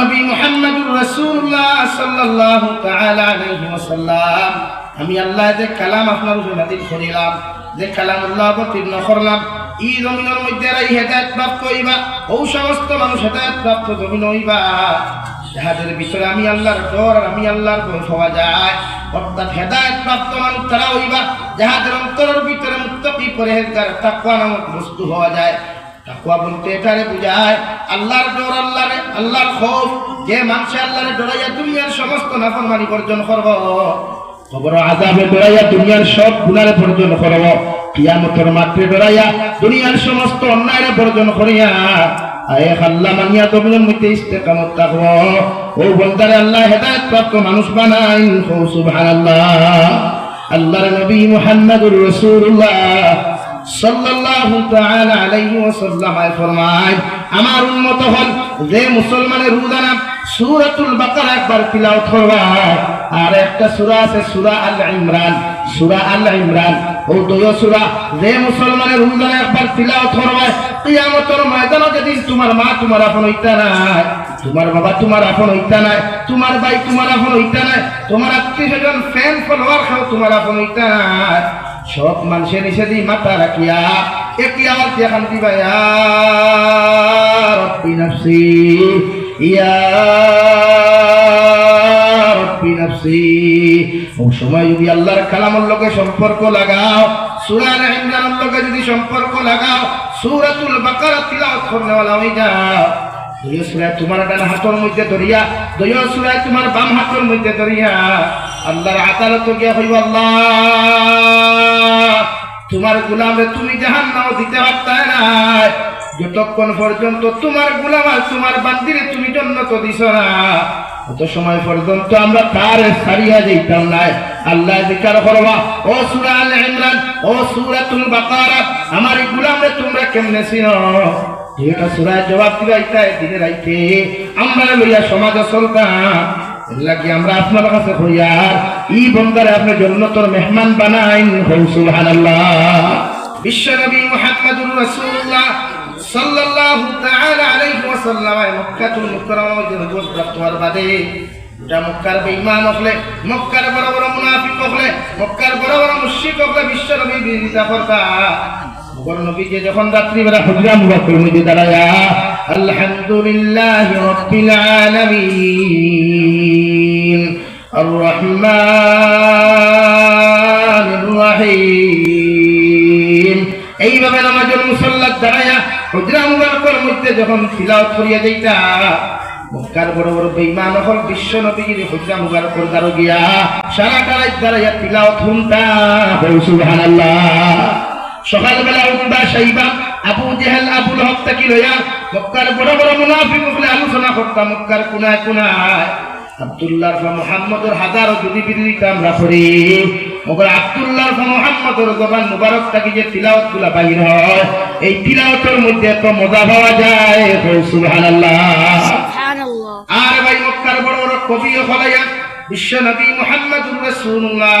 নবী মুহাম্মদুর রাসূলুল্লাহ সাল্লাল্লাহু তাআলা আলাইহি ওয়াসাল্লাম। আমি আল্লাহ যে কালাম আপনার উপরে নাযিল করিলাম, যে কালাম আল্লাহ অবতীর্ণ করলাম এই জমিনের মধ্যে প্রাপ্ত হইবা ও সমস্ত মানুষ হেদায়ত প্রাপ্ত জমিন হইবা। যাহাদের ভিতরে আমি আল্লাহর ডর আর আমি আল্লাহর ভয় পাওয়া যায়। অর্থাৎ হেদায়ত প্রাপ্ত মানুষ তারা হইবা যাহাদের অন্তরের ভিতরে মুক্তি পরেহেজগার তাকওয়া নামক বস্তু হওয়া যায়। তাকওয়া বলতে এটারে বুঝায়, আল্লাহর ডর আল্লাহরে, আল্লাহর খৌফ যে মানুষে আল্লাহরে ডরাইয়া দুনিয়ার সমস্ত নাফরমানি বর্জন করব খবর আজাবে ডরাইয়া দুনিয়ার সব গুণারে বর্জন করব, কিয়ামতের মাত্রে ডরাইয়া দুনিয়ার সমস্ত অন্যায়ের বর্জন করিয়া, আয়ে আল্লাহ মানিয়া তোমাদের মধ্যে ইস্তেকামত থাকব ও বলতারে আল্লাহ হেদায়ত প্রাপ্ত মানুষ বানাই সুবহানাল্লাহ, আল্লাহর নবী মুহাম্মদুর রাসূলুল্লাহ সাল্লাল্লাহু তাআলা আলাইহি ওয়াসাল্লাম আমার উম্মত হল যে মুসলমানের রোজানা সূরাতুল বাকারা একবার তিলাওয়াত করবা। আর একটা সূরা আছে সূরা আল ইমরান, সূরা আল ইমরান। ও দুই সূরা, যে মুসলমানের রোজানা একবার তিলাওয়াত করবা, কিয়ামতের ময়দানে যেদিন তোমার মা তোমার আপন হইতা নাই, তোমার বাবা তোমার আপন হইতা নাই, তোমার ভাই তোমার আপন হইতা নাই, তোমার আত্মীয় স্বজন ফ্যান ফলোয়ার খাও তোমার আপন হইতা নাই সব মানুষের নিষেধি মাথা রাখিয়া, একই আমার দেখান দিবা রব্বি নফসি, ইয়া রব্বি নফসি। ও সময় যদি আল্লাহর কালামের লগে সম্পর্ক লাগাও, সূরা ইমরানের লগে যদি সম্পর্ক লাগাও, সূরাতুল বাকারা তিলাওয়াত করলে ওয়ালা হয়ে যাও দুইও সুরায় তোমার ডান হাতের মধ্যে ধরিয়া দুইও সুরায় তোমার বাম হাতের মধ্যে ধরিয়া, আল্লাহর আদালত গিয়া হইব আল্লাহ। তোমার গুলামে তুমি জাহান নাও দিতে পারতায় নাই। যতক্ষণ পর্যন্ত তোমার গুলাম আর তোমার বান্দিরে তুমি জন্য তো দিছ না, অত সময় পর্যন্ত আমরা তার সারিয়া যাইতাম নাই। আল্লাহ জিকার করবা ও সূরা আল ইমরান, ও সূরাতুল বাকারা, আমার এই গুলামরে তোমরা কেমনে চিনো এটা সুরায় জবাব দিবা ইতায় দিনে রাইতে। আমরা লইয়া সমাজ চলতাম। লাগি আমরা আপনার কাছে হইয়া ই বন্দারে আপনি জন্নতর মেহমান বানাইন হৌ সুবহানাল্লাহ। বিশ্ব নবী মুহাম্মদুর রাসূলুল্লাহ সাল্লাল্লাহু তাআলা আলাইহি ওয়াসাল্লাম মক্কাতুল মুকাররমা নবুয়ত প্রাপ্ত হওয়ার বাদে এটা মক্কার বেঈমান হলে, মক্কার বড় বড় মুনাফিক হলে, মক্কার বড় বড় মুশরিক হলে বিশ্ব নবী বিরোধিতা করতা নবীকে যখন রাত্রিবেলা এইভাবে নামাজের মুসল্লাত দাঁড়ায়া হুজরা মুবারকের মধ্যে যখন তিলাওয়াত করিয়া যাইতা, মক্কার বড় বড় বেঈমান হল বিশ্ব নবীর হুজরা মুবারকের দ্বারা গিয়া সারা কারাই দাঁড়াইয়া তিলাওয়াত সুবহানাল্লাহ। সকালবেলা উঠবা সাইবা। আবু জেহেল আবুল হক তাকি লইয়া মক্কার বড় বড় মুনাফিক বলে আলোচনা করতাম মক্কার কোনায় কোনায়। আব্দুল্লাহ মোহাম্মদর হাজারো যদি বিরোধিতা আমরা করি। মগর আব্দুল্লাহ মোহাম্মদর জবান মুবারক থাকি যে তিলাওয়াতগুলা বাহির হয়। এই তিলাওয়াতের মধ্যে এত মজা পাওয়া যায়। সুবহানাল্লাহ. আর ভাই মক্কার বড় বড় কবি হলাইয়া বিশ্ব নবী মুহাম্মদুর রাসূলুল্লাহ।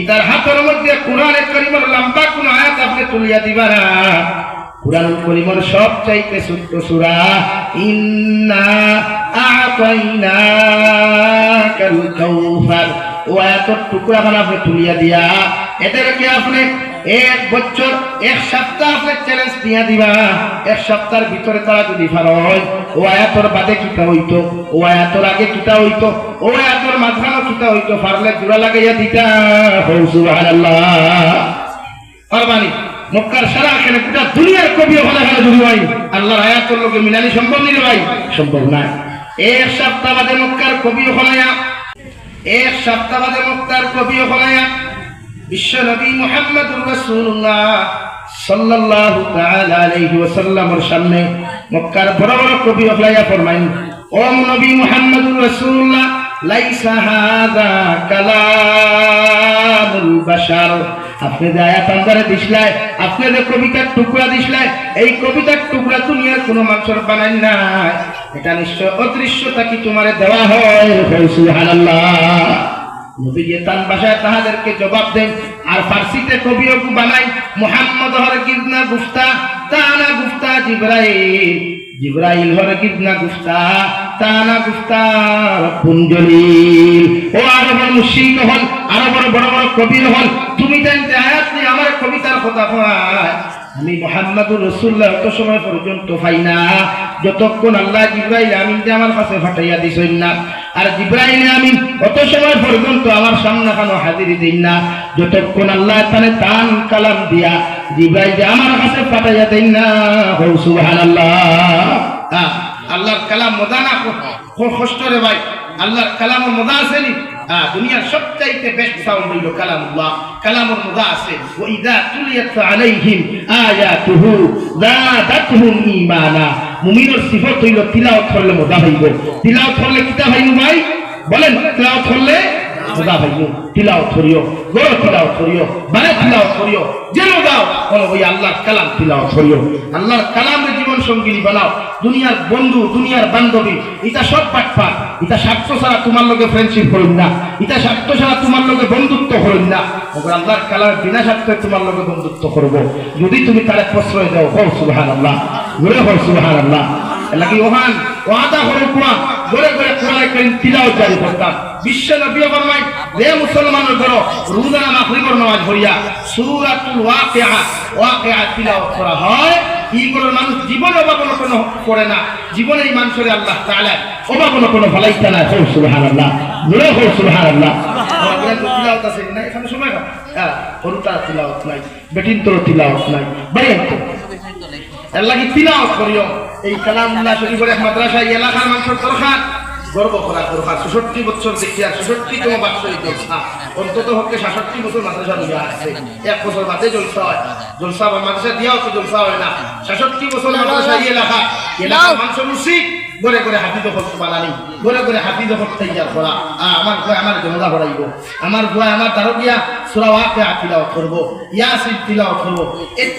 ইতার হাতের মধ্যে কোরআনে করিমর লম্বা কোন আয়াত আপনি তুলিয়া দিবা না। কোরআন করিমর সব চাইতে সূত্র সুরা, ইন্না আতাইনা কাল কাউসার ও এত টুকরা মানে আপনি তুলিয়া দিয়া এদেরকে আপনি এক বছর, এক সপ্তাহ আপনি চ্যালেঞ্জ দিয়া দিবা। এক সপ্তাহের ভিতরে তারা যদি হয়, ও আয়াতর বাদে কিতা হইতো? ও আয়াতর আগে কিতা হইতো? ও আয়াতর মাঝখানো কিতা হইতো? পারলে জোড়া লাগাইয়া দিতা। পারবানি মক্কার সারা এখানে গোটা দুনিয়ার কবি ওখানে এখানে যদি ভাই আল্লাহর আয়াতর লোকে মিলানি সম্ভব নিলে ভাই। সম্ভব না। এক সপ্তাহ বাদে মক্কার কবি ওখানে এক সপ্তাহ বাদে মক্কার কবি ওখানে বিশ্ব নবী মুহাম্মদুর রাসূলুল্লাহ সাল্লাল্লাহু তাআলা আলাইহি ওয়াসাল্লামের সামনে মক্কার বড় বড় কবি হলাইয়া ফরমাইন ও নবী মুহাম্মদুর রাসূলুল্লাহ, লাইসা হাযা কালামুল বাশার। আপনি যে আয়াত আন্দারে দিছলাই আপনি যে কবিতার টুকরা দিছলাই এই কবিতার টুকরা দুনিয়ার কোনো মানুষের বানাই নাই। এটা নিশ্চয় অদৃশ্যতা কি তোমারে দেওয়া হয়। সুবহানাল্লাহ। তাহাদেরকে জবাব দেন, আর ফার্সিতে কবিও বানাই মোহাম্মদ হর তানা জিব্রাইল জিব্রাইল হর তানা পুঞ্জলিল ও আরও বড় মুশিক হল আরও বড় বড় বড় কবির হল তুমি আমার কবিতার কথা কয় আমি মোহাম্মদুর রসুল্লাহ অত সময় পর্যন্ত পাই না। যতক্ষণ আল্লাহ জিব্রাইল আমিন আমার কাছে ফাটাইয়া দিছেন না, আর জিব্রাইল আমিন অত সময় পর্যন্ত আমার সামনে খানো হাজিরি দিন না, যতক্ষণ আল্লাহ তাহলে তান কালাম দিয়া জিব্রাইল আমার কাছে ফাটাইয়া দেন না। হৌ সুবাহ আল্লাহ আল্লাহর কালাম মজা না কষ্ট রে ভাই। আল্লাহর কালামের মজা আছে নি? হ্যাঁ দুনিয়ার সবচাইতে বেস্ট সাউন্ড হইল কালামুল্লাহ। কালামের মজা আছে। ওয়া ইদা তুলিয়াত আলাইহিম আয়াতুহু যাদাতুহুম মজা কিতা ভাই? বলেন, তিলাওয়াত করলে হইব তিলাওয়াত করিও বড় তিলাওয়াত করিও মানে যেন দাও, বলো কালাম কালামের জীবন সঙ্গিনী বানাও, দুনিয়ার বন্ধু, দুনিয়ার বান্ধবী, এটা সব পাটপা এটা স্বার্থ তোমার লোকে ফ্রেন্ডশিপ করুন না, এটা স্বার্থ তোমার লোকে বন্ধুত্ব করুন না ওপর আল্লাহর কালামের বিনা স্বার্থে তোমার লোকে বন্ধুত্ব করব। যদি তুমি তার প্রশ্রয় দাও হো সুবহান আল্লাহ ঘুরে হো সুবহান আল্লাহ লাগি ওহান, ওয়াদা কোরআন। গড়ে গড়ে কোরআনে কারীম তিলাওয়াত জারি করতাম। বিশ্ব নবী ফরমাই রে মুসলমানের করো রোজা মাগরিবের নামাজ পড়িয়া সূরাতুল ওয়াকিআ ওয়াকিআ তিলাওয়াত করা হয়। করে মানুষ জীবনে অভাবন কোনো করে না। জীবনে মানুষের আল্লাহ তাআলা অভাবন কোনো ফলাইতা না। হো সুবহানাল্লাহ জোরে হো সুবহানাল্লাহ। তিলাওয়াত আছে হ্যাঁ তিলাওয়াত নাই বেটিন তোর তিলাওয়াত নাই। বাইরে এর লাগি তিলাওয়াত করিও। এই কালামুল্লাহ শরীফের মাদ্রাসা এলাকার মানুষের দরকার। গর্ব করা দরকার। ষষট্টি বছর দেখি আর ষষট্টি তম বাৎসরিক জলসা। অন্তত হচ্ছে সাতষট্টি বছর মাদ্রাসা রোজা আছে। এক বছর বাদে জলসা হয়। জলসা বা মাদ্রাসা দিয়াও তো জলসা হয় না। সাতষট্টি বছর মাদ্রাসা এলাকা। এলাকার মানুষের উচিত ঘরে ঘরে হাতি দখল বানানি ঘরে ঘরে হাতি দখল তৈয়ার করা আমার ভয় আমার জনতা ভরাইব। আমার ভয় আমার তারকিয়া সুরাওয়াকে তিলাওয়াত করব। ইয়াসিন তিলাওয়াত করব।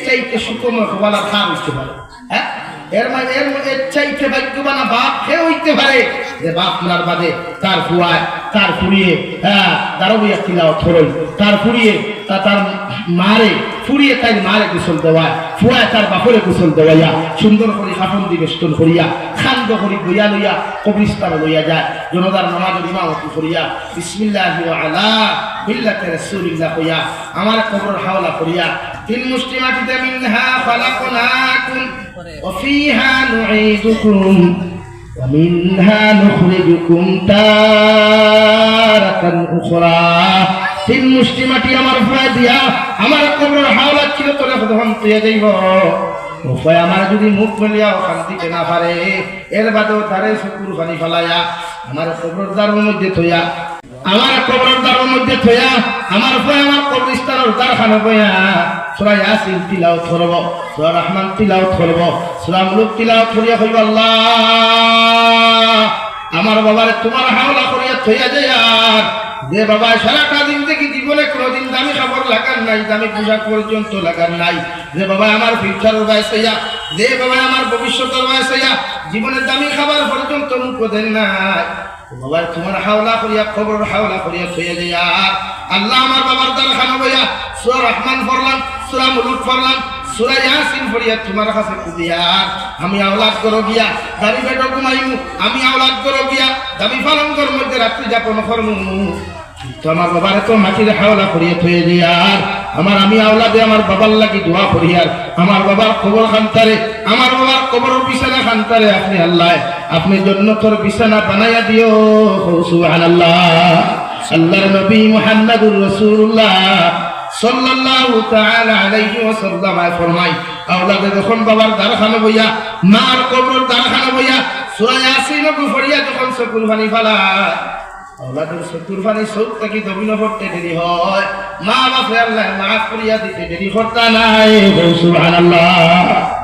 চাইতে সুকময় হবালার খান হইতে পারে হ্যাঁ? এর মানে এর মধ্যে চাইতে ভাগ্যবানা বাপ কে হইতে পারে যে বাপ মার বাদে তার ফুয়ায় তার ফুরিয়ে হ্যাঁ তারও বইয়া তিলাওয়াত করই তার ফুরিয়ে, তা তার মারে, ফুরিয়ে তাই মারে গোসল দেওয়ায় ফুয়ায় তার বাপরে গোসল দেওয়াইয়া, সুন্দর করে কাপন দি বেষ্টন করিয়া, খান্দ করি বইয়া লইয়া কবরিস্তানে লইয়া যায়, জনতার নামাজ ইমামতি করিয়া, বিসমিল্লাহ আলা বিল্লাতে রাসূলিল্লাহ কইয়া, আমার কবর হাওলা করিয়া তিন মুষ্টি মাটিতে মিনহা খালাকনাকুম ওয়া ফিহা নুঈদুকুম ওয়া মিনহা নুখরিজুকুম তারাতান উখরা। তিন মুষ্টি আমার উপায় দিয়া, আমার উপায় আমার যদি মুখ মেলিয়া অশান্তি দিতে না পারে, এর বাদেও তারে শুকুর পানি ফেলাইয়া, আমার কবরের দ্বারের মধ্যে থইয়া আমার কবর দ্বারের মধ্যে থইয়া, আমার ভয় আমার কবরস্থানের দ্বার খানে বইয়া সুরা ইয়াসিন তিলাওয়াত করব সুরা রহমান তিলাওয়াত করব সুরা মুলুক তিলাওয়াত করিয়া হইব আল্লাহ, আমার বাবারে তোমার হাওলা করিয়া থইয়া যায় আর। যে বাবা সারাটা দিন থেকে জীবনে কোনোদিন দামি খাবার লাগার নাই, দামি পোশাক পর্যন্ত লাগার নাই। যে বাবা, আমার ফিউচার বয়স যে বাবা, আমার ভবিষ্যতের বয়স হইয়া জীবনে দামি খাবার পর্যন্ত মুখ দেন নাই। বাবা তোমার হাওলা করিয়া খবর হাওলা করিয়া যায় আর। আল্লাহ আমার বাবার দ্বার খানো বইয়া সুরা রহমান পড়লাম, সুরা মুলুক পড়লাম, সুরা ইয়াসিন পড়িয়া তোমার কাছে কুদিয়া আমি আওলাদ করো গিয়া দাবি বেটো ঘুমাইমু, আমি আওলাদ করো গিয়া দাবি পালন কর মধ্যে রাত্রি যাপন করমু। তো আমার বাবার তো মাটির হাওলা করিয়া থয়ে দিয়ার আমার আমি আওলাদে আমার বাবার লাগি দোয়া করিয়ার আমার বাবার খবর খান্তারে আমার বাবার কবর বিছানা খান্তারে আপনি আল্লাহ। আপনি জন্নতর বিছানা বানাইয়া দিও। সুবহানাল্লাহ। আল্লাহর নবী মুহাম্মদুর রাসূলুল্লাহ সাল্লাল্লাহু তাআলা আলাইহি ওয়াসাল্লাম ফরমাই আওলাদে যখন বাবার দারখানে বইয়া, মার কবর দারখানে বইয়া, সূরা ইয়াসিন পড়িয়া যখন চকুর পানি ফালায়, আওলাদের চকুর পানি চোখ থাকি দবিন করতে দেরি হয়। মা বাপে আল্লাহ মাফ করিয়া দিতে দেরি করতা নাই। সুবহানাল্লাহ।